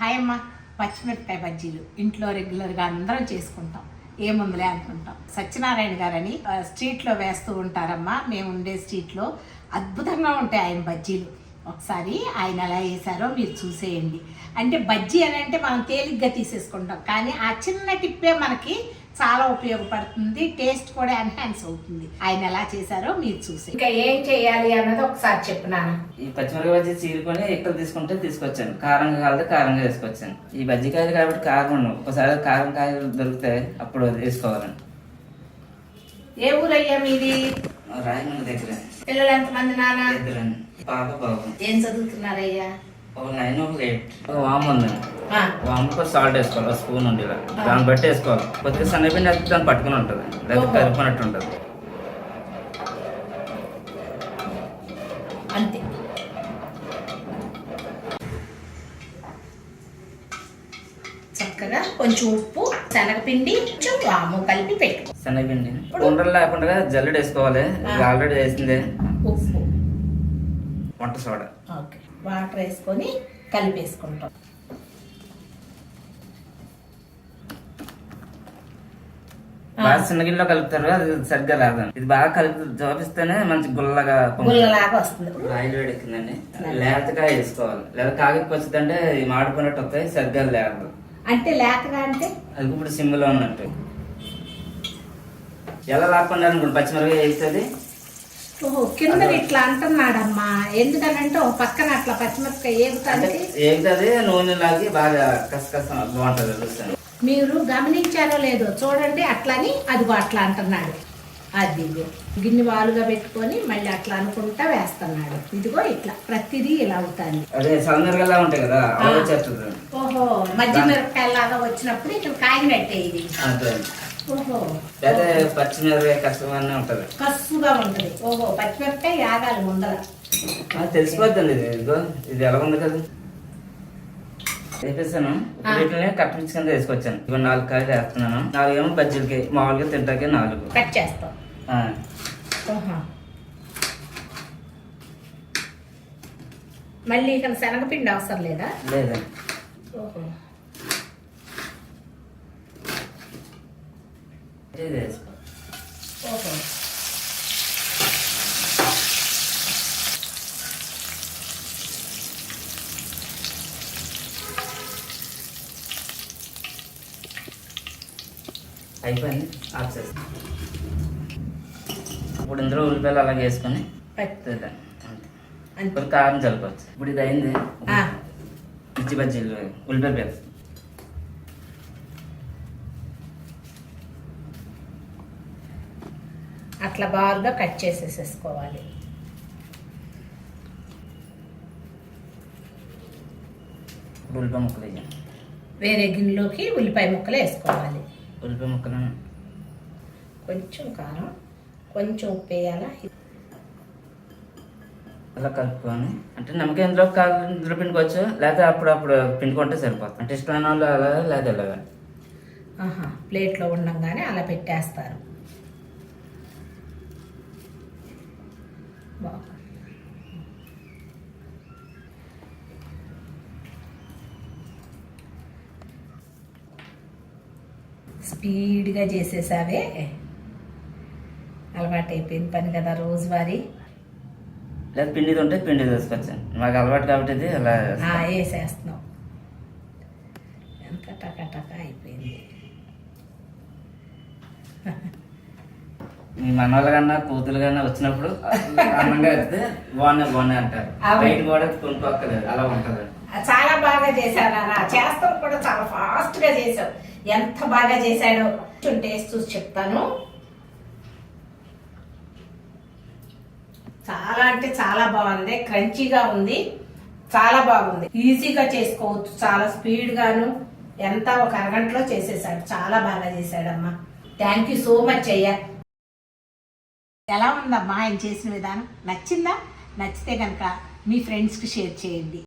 Hi అమ్మ పచ్చిమిరపకాయ బజ్జీలు. ఇంట్లో రెగ్యులర్గా అందరం చేసుకుంటాం. ఏముందిలే అనుకుంటాం. సత్యనారాయణ గారని స్ట్రీట్లో వేస్తూ ఉంటారమ్మా. మేము ఉండే స్ట్రీట్లో అద్భుతంగా ఉంటాయి ఆయన బజ్జీలు. ఒకసారి ఆయన ఎలా వేసారో మీరు చూసేయండి. అంటే బజ్జీ అని అంటే మనం తేలిగ్గా తీసేసుకుంటాం. కానీ ఆ చిన్న టిప్పే మనకి చాలా ఉపయోగపడుతుంది టేస్ట్ కూడా ఎన్హాన్స్ అవుతుంది. ఆయన ఎలా చేశారో మీరు చూసే ఇంకా ఏం చేయాలి అన్నది ఒకసారి చెప్పినాను ఈ పచ్చిమిరపకాయ బజ్జీ చీరుకొని ఎక్కువ తీసుకుంటే తీసుకొచ్చాను. కారంగా కాలితే కారంగా వేసుకొచ్చాను. ఈ బజ్జికాయలు కాబట్టి కారం ఉండవు. ఒకసారి కారం కాయలు దొరికితే అప్పుడు వేసుకోవాలండి. ఏ ఊరయ్యా మీది? రాయమండ్రి దగ్గర. పిల్లలు ఎంతమంది నాన్న? ఇద్దరండి. పాప. బాబు ఏం చదువుతున్నారయ్యా? ఒక నైన్ ఒక ఎయిట్ ఒక వామ్ ఉందండి ఆ, వామ్ కూడా సాల్ట్ వేసుకోవాలి ఒక స్పూన్ ఉండి ఇలా. దాన్ని బట్టి వేసుకోవాలి. కొద్దిగా సన్నపిండి అయితే దాన్ని పట్టుకుని ఉంటుంది. లేదా కలుపుకున్నట్టు ఉంటుంది. అంతే. చక్కగా కొంచెం ఉప్పు శనగపిండి కొంచెం వాము కలిపి పెట్టు. శనగపిండి. ఉండలు లేకుండా జల్లెడ వేసుకోవాలి. ఇది ఆల్రెడీ వేసిందే. వంట సోడా. ఓకే. వాటర్ వేసుకొని కలిపేసుకుంటాం. బాగా చిన్న గిన్నెలో కలుపుతారు అది సరిగ్గా రాదండి. ఇది బాగా కలిపి చూపిస్తేనే మంచి గుల్లగా. గుల్లలాగా వస్తుంది. ఆయిల్ వేడెక్కిందండి. లేతగా వేసుకోవాలి. లేదా కాగికి వచ్చిందంటే ఈ మాడిపోయినట్టు వస్తాయి సరిగ్గా లేదు అంటే లేతగా అంటే? అది ఇప్పుడు సిమ్లో ఉన్నట్టు. ఎలా లాక్కుండా అనుకోండి పచ్చిమిరపకాయ వేస్తుంది ఓహో కింద ఇట్లా అంటున్నాడమ్మా ఎందుకనంటే ఒక పక్కన అట్లా పచ్చిమిరపకాయ ఏగుతానికి ఏగుతుంది నూనె లాగి బాగా కసకస బాగుంటుంది మీరు గమనించారో లేదో చూడండి అట్లని అదిగో అట్లా అంటున్నాడు. అది గిన్నె వాలుగా పెట్టుకొని మళ్ళీ అట్లా అనుకుంటా వేస్తున్నాడు. ఇదిగో ఇట్లా ప్రతిదీ ఇలా అవుతుంది. అదే సన్నరగల్లా ఉంటాయి కదా ఓహో మధ్య మిరపకాయ లాగా వచ్చినప్పుడు ఇక్కడ కాగినట్టే ఇది. లేదా పచ్చిమిరపకాయ కష్టం అన్నీ ఉంటుంది. కస్సుగా ఉంటుంది. ఓహో పచ్చిమిరపకాయ యాగాలి ముందర. తెలిసిపోద్దండి ఇది. ఇదిగో ఇది ఎలా ఉంది కదా? వేపేసాను వీటిని కట్టించి కింద వేసుకొచ్చాను. ఇవి నాలుగు కాయలు వేస్తున్నాను. నాలుగు ఏమో బజ్జీలకి మామూలుగా తింటాకి నాలుగు. కట్ చేస్తాం. మళ్ళీ ఇక్కడ శనగపిండి అవసరం లేదా? లేదండి ఓహో. ఇది వేసుకో అయిపోయింది. ఆఫ్ ఇప్పుడు ఇందులో ఉల్లిపాయలు అలాగే వేసుకొని అంతే. ఇప్పుడు కారం చల్లుకోవచ్చు. ఇప్పుడు ఇది అయింది. మిర్చి బజ్జీలు ఉల్లిపాయ పేరు. అట్లా బాగా కట్ చేసేసేసుకోవాలి. ఉల్లిపాయ ముక్కలు వేరే గిన్నెలోకి ఉల్లిపాయ ముక్కలు వేసుకోవాలి. ఉల్లిపాయ ముక్కలను కొంచెం కారం కొంచెం ఉప్పు వేయాలా? అలా కలుపుకొని అంటే నమ్మకం ఇందులో కాదు ఇందులో పిండుకోవచ్చు లేకపోతే అప్పుడప్పుడు పిండుకుంటే సరిపోతుంది. అంటే ఇష్టమైన వాళ్ళు అలా లేదా ఇలాగా ఆహా ప్లేట్లో ఉండంగానే అలా పెట్టేస్తారు బాగుంది స్పీడ్గా చేసేసావే. అలవాటు అయిపోయింది పని కదా రోజువారీ. లేదా పిండిది ఉంటే పిండి తీసుకొచ్చు. మాకు అలవాటు కాబట్టి అలా వేసేస్తున్నాం. ఎంత టక టక అయిపోయింది. మీ మనవాళ్ళ కన్నా కూతురు కన్నా వచ్చినప్పుడు ఆనందంగా అయితే బాగున్నాయి బాగున్నాయి అంటారు. బయట కూడా కొనుక్కోక్కలేదు అలా ఉంటుంది. చాలా బాగా నాన్న చేస్తాం కూడా చాలా ఫాస్ట్గా చేసావు ఎంత బాగా చేశాడో కొంచెం టేస్ట్ చూసి చెప్తాను. చాలా అంటే చాలా బాగుంది క్రంచీగా ఉంది చాలా బాగుంది. ఈజీగా చేసుకోవచ్చు చాలా స్పీడ్గాను ఎంత ఒక అరగంటలో చేసేసాడు చాలా బాగా చేశాడమ్మా. థ్యాంక్ యూ సో మచ్ అయ్యా. ఎలా ఉందమ్మా ఆయన చేసిన విధానం? నచ్చిందా? నచ్చితే కనుక మీ ఫ్రెండ్స్కి షేర్ చేయండి.